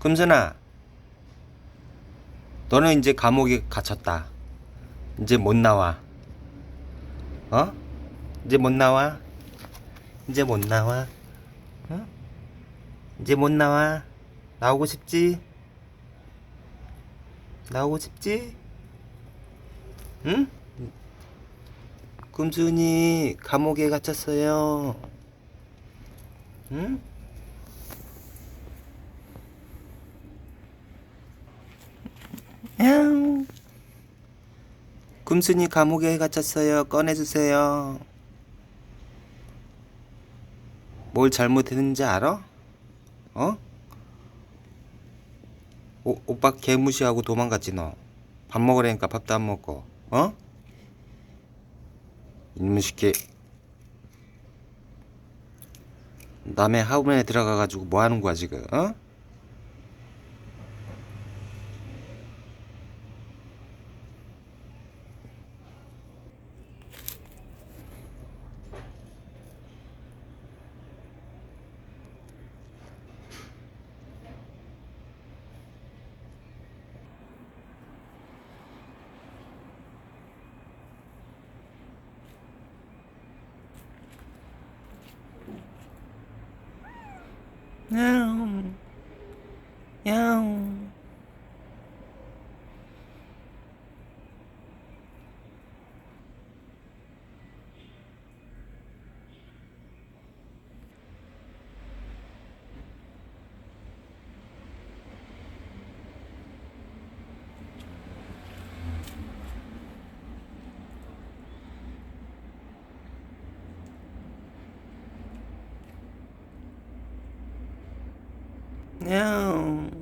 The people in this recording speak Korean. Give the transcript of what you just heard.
금순아, 너는 이제 감옥에 갇혔다. 이제 못 나와. 어? 이제 못 나와. 이제 못 나와. 어? 이제 못 나와. 나오고 싶지? 나오고 싶지? 응? 금순이 감옥에 갇혔어요. 응? 야옹. 금순이 감옥에 갇혔어요. 꺼내주세요. 뭘 잘못했는지 알아? 어? 오, 오빠 개 무시하고 도망갔지 너. 밥 먹으라니까 밥도 안 먹고. 어? 이놈의 새끼. 남의 하우면에 들어가가지고 뭐 하는 거야 지금? 어? 야옹. 야옹. 야옹.